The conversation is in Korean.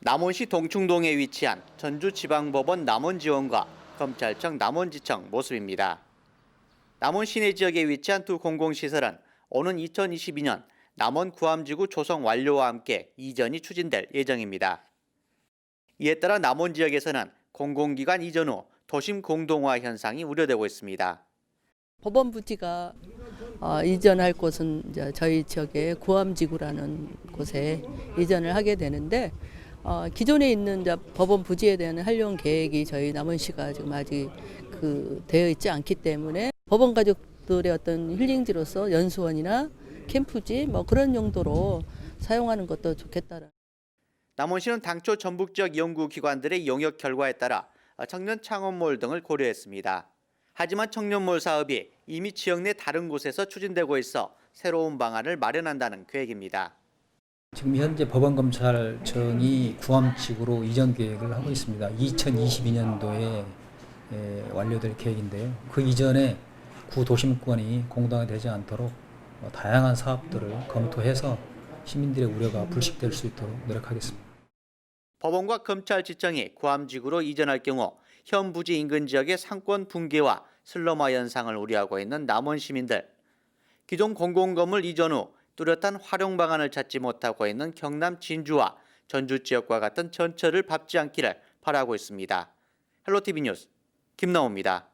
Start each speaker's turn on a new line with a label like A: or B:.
A: 남원시 동충동에 위치한 전주지방법원 남원지원과 검찰청 남원지청 모습입니다. 남원 시내 지역에 위치한 두 공공시설은 오는 2022년 남원 구암지구 조성 완료와 함께 이전이 추진될 예정입니다. 이에 따라 남원 지역에서는 공공기관 이전 후 도심 공동화 현상이 우려되고 있습니다.
B: 법원 부지가 어, 이전할 곳은 저희 지역의 구암지구라는 곳에 이전을 하게 되는데 어, 기존에 있는 법원 부지에 대한 활용 계획이 저희 남원시가 지금 아직 그 되어 있지 않기 때문에 법원 가족들의 어떤 힐링지로서 연수원이나 캠프지 뭐 그런 용도로 사용하는 것도 좋겠다라.
A: 남원시는 당초 전북 지역 연구 기관들의 용역 결과에 따라 청년 창업몰 등을 고려했습니다. 하지만 청년몰 사업이 이미 지역 내 다른 곳에서 추진되고 있어 새로운 방안을 마련한다는 계획입니다.
C: 지금 현재 법원검찰청이 구암지구로 이전 계획을 하고 있습니다. 2022년도에 완료될 계획인데요. 그 이전에 구 도심권이 공동화되지 않도록 어, 다양한 사업들을 검토해서 시민들의 우려가 불식될 수 있도록 노력하겠습니다.
A: 법원과 검찰지청이 구암지구로 이전할 경우 현 부지 인근 지역의 상권 붕괴와 슬럼화 현상을 우려하고 있는 남원 시민들. 기존 공공건물 이전 후 뚜렷한 활용 방안을 찾지 못하고 있는 경남 진주와 전주 지역과 같은 전철을 밟지 않기를 바라고 있습니다. 헬로티비 뉴스 김나호입니다.